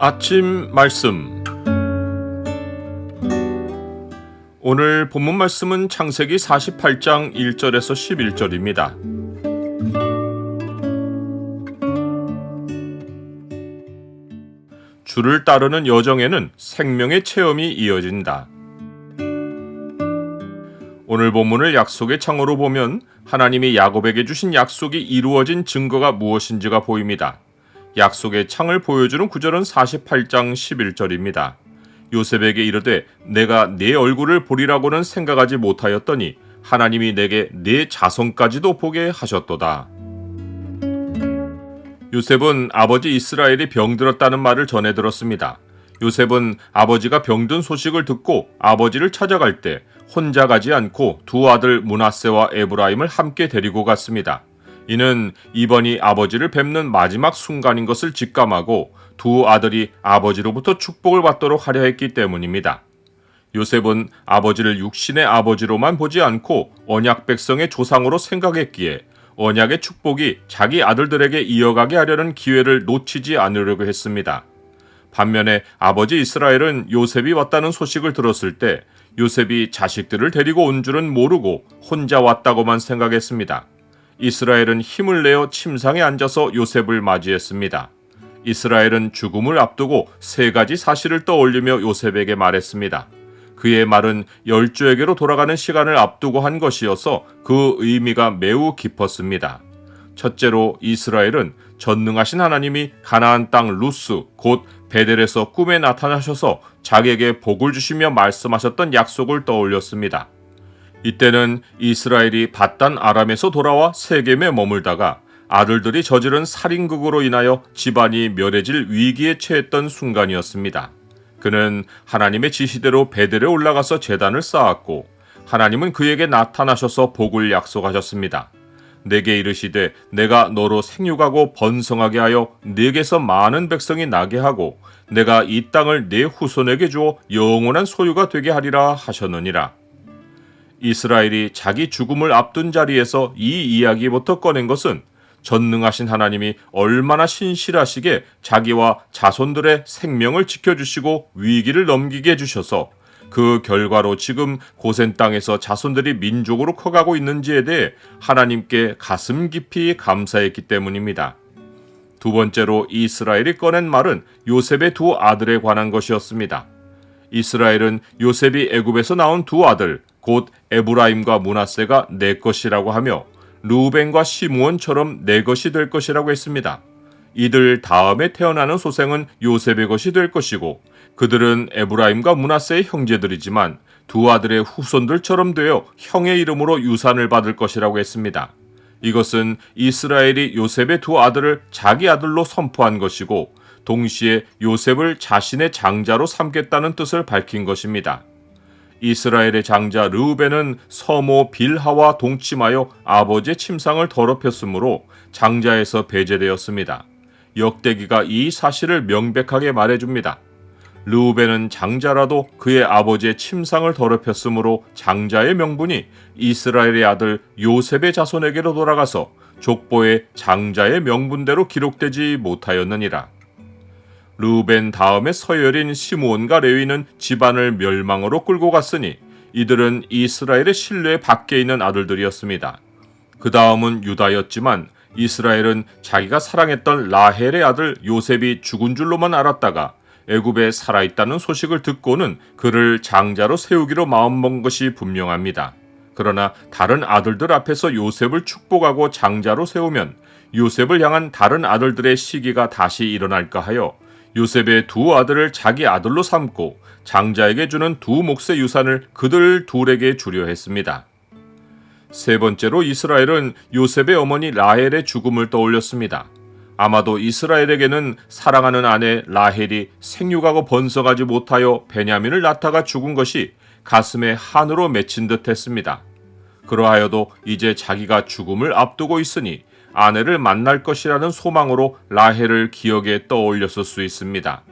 아침 말씀 오늘 본문 말씀은 창세기 48장 1절에서 11절입니다. 주를 따르는 여정에는 생명의 체험이 이어진다. 오늘 본문을 약속의 창으로 보면 하나님이 야곱에게 주신 약속이 이루어진 증거가 무엇인지가 보입니다. 약속의 창을 보여주는 구절은 48장 11절입니다. 요셉에게 이르되 내가 네 얼굴을 보리라고는 생각하지 못하였더니 하나님이 내게 네 자손까지도 보게 하셨도다. 요셉은 아버지 이스라엘이 병들었다는 말을 전해 들었습니다. 요셉은 아버지가 병든 소식을 듣고 아버지를 찾아갈 때 혼자 가지 않고 두 아들 문하세와 에브라임을 함께 데리고 갔습니다. 이는 이번이 아버지를 뵙는 마지막 순간인 것을 직감하고 두 아들이 아버지로부터 축복을 받도록 하려 했기 때문입니다. 요셉은 아버지를 육신의 아버지로만 보지 않고 언약 백성의 조상으로 생각했기에 언약의 축복이 자기 아들들에게 이어가게 하려는 기회를 놓치지 않으려고 했습니다. 반면에 아버지 이스라엘은 요셉이 왔다는 소식을 들었을 때 요셉이 자식들을 데리고 온 줄은 모르고 혼자 왔다고만 생각했습니다. 이스라엘은 힘을 내어 침상에 앉아서 요셉을 맞이했습니다. 이스라엘은 죽음을 앞두고 세 가지 사실을 떠올리며 요셉에게 말했습니다. 그의 말은 열주에게로 돌아가는 시간을 앞두고 한 것이어서 그 의미가 매우 깊었습니다. 첫째로 이스라엘은 전능하신 하나님이 가나안 땅 루스 곧 베델에서 꿈에 나타나셔서 자기에게 복을 주시며 말씀하셨던 약속을 떠올렸습니다. 이때는 이스라엘이 바단 아람에서 돌아와 세겜에 머물다가 아들들이 저지른 살인극으로 인하여 집안이 멸해질 위기에 처했던 순간이었습니다. 그는 하나님의 지시대로 베델에 올라가서 재단을 쌓았고 하나님은 그에게 나타나셔서 복을 약속하셨습니다. 내게 이르시되 내가 너로 생육하고 번성하게 하여 네게서 많은 백성이 나게 하고 내가 이 땅을 네 후손에게 주어 영원한 소유가 되게 하리라 하셨느니라. 이스라엘이 자기 죽음을 앞둔 자리에서 이 이야기부터 꺼낸 것은 전능하신 하나님이 얼마나 신실하시게 자기와 자손들의 생명을 지켜주시고 위기를 넘기게 해주셔서 그 결과로 지금 고센 땅에서 자손들이 민족으로 커가고 있는지에 대해 하나님께 가슴 깊이 감사했기 때문입니다. 두 번째로 이스라엘이 꺼낸 말은 요셉의 두 아들에 관한 것이었습니다. 이스라엘은 요셉이 애굽에서 나온 두 아들 곧 에브라임과 문하세가 내 것이라고 하며 루벤과 시므온처럼 내 것이 될 것이라고 했습니다. 이들 다음에 태어나는 소생은 요셉의 것이 될 것이고 그들은 에브라임과 문하세의 형제들이지만 두 아들의 후손들처럼 되어 형의 이름으로 유산을 받을 것이라고 했습니다. 이것은 이스라엘이 요셉의 두 아들을 자기 아들로 선포한 것이고 동시에 요셉을 자신의 장자로 삼겠다는 뜻을 밝힌 것입니다. 이스라엘의 장자 르우벤은 서모 빌하와 동침하여 아버지의 침상을 더럽혔으므로 장자에서 배제되었습니다. 역대기가 이 사실을 명백하게 말해줍니다. 르우벤은 장자라도 그의 아버지의 침상을 더럽혔으므로 장자의 명분이 이스라엘의 아들 요셉의 자손에게로 돌아가서 족보에 장자의 명분대로 기록되지 못하였느니라. 르우벤 다음에 서열인 시므온과 레위는 집안을 멸망으로 끌고 갔으니 이들은 이스라엘의 신뢰 밖에 있는 아들들이었습니다. 그 다음은 유다였지만 이스라엘은 자기가 사랑했던 라헬의 아들 요셉이 죽은 줄로만 알았다가 애굽에 살아있다는 소식을 듣고는 그를 장자로 세우기로 마음먹은 것이 분명합니다. 그러나 다른 아들들 앞에서 요셉을 축복하고 장자로 세우면 요셉을 향한 다른 아들들의 시기가 다시 일어날까 하여 요셉의 두 아들을 자기 아들로 삼고 장자에게 주는 두 몫의 유산을 그들 둘에게 주려 했습니다. 세 번째로 이스라엘은 요셉의 어머니 라헬의 죽음을 떠올렸습니다. 아마도 이스라엘에게는 사랑하는 아내 라헬이 생육하고 번성하지 못하여 베냐민을 낳다가 죽은 것이 가슴에 한으로 맺힌 듯 했습니다. 그러하여도 이제 자기가 죽음을 앞두고 있으니 아내를 만날 것이라는 소망으로 라헬을 기억에 떠올렸을 수 있습니다.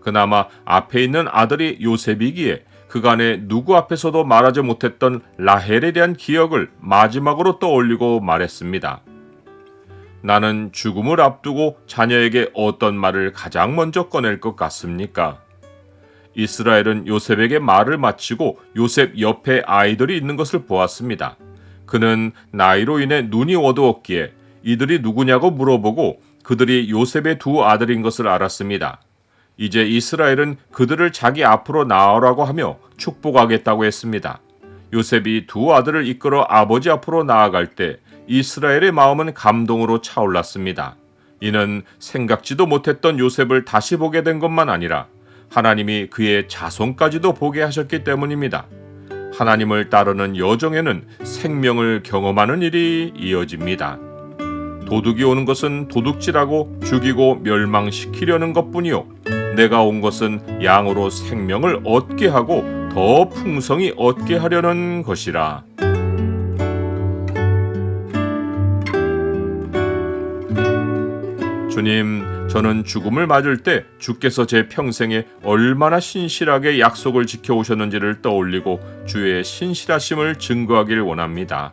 그나마 앞에 있는 아들이 요셉이기에 그간에 누구 앞에서도 말하지 못했던 라헬에 대한 기억을 마지막으로 떠올리고 말했습니다. 나는 죽음을 앞두고 자녀에게 어떤 말을 가장 먼저 꺼낼 것 같습니까? 이스라엘은 요셉에게 말을 마치고 요셉 옆에 아이들이 있는 것을 보았습니다. 그는 나이로 인해 눈이 어두웠기에 이들이 누구냐고 물어보고 그들이 요셉의 두 아들인 것을 알았습니다. 이제 이스라엘은 그들을 자기 앞으로 나오라고 하며 축복하겠다고 했습니다. 요셉이 두 아들을 이끌어 아버지 앞으로 나아갈 때 이스라엘의 마음은 감동으로 차올랐습니다. 이는 생각지도 못했던 요셉을 다시 보게 된 것만 아니라 하나님이 그의 자손까지도 보게 하셨기 때문입니다. 하나님을 따르는 여정에는 생명을 경험하는 일이 이어집니다. 도둑이 오는 것은 도둑질하고 죽이고 멸망시키려는 것뿐이요. 내가 온 것은 양으로 생명을 얻게 하고 더 풍성히 얻게 하려는 것이라. 주님, 저는 죽음을 맞을 때 주께서 제 평생에 얼마나 신실하게 약속을 지켜오셨는지를 떠올리고 주의 신실하심을 증거하길 원합니다.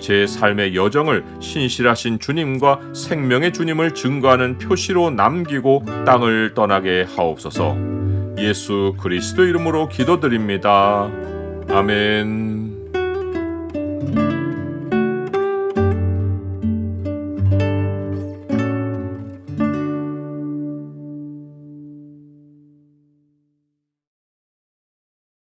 제 삶의 여정을 신실하신 주님과 생명의 주님을 증거하는 표시로 남기고 땅을 떠나게 하옵소서. 예수 그리스도 이름으로 기도드립니다. 아멘.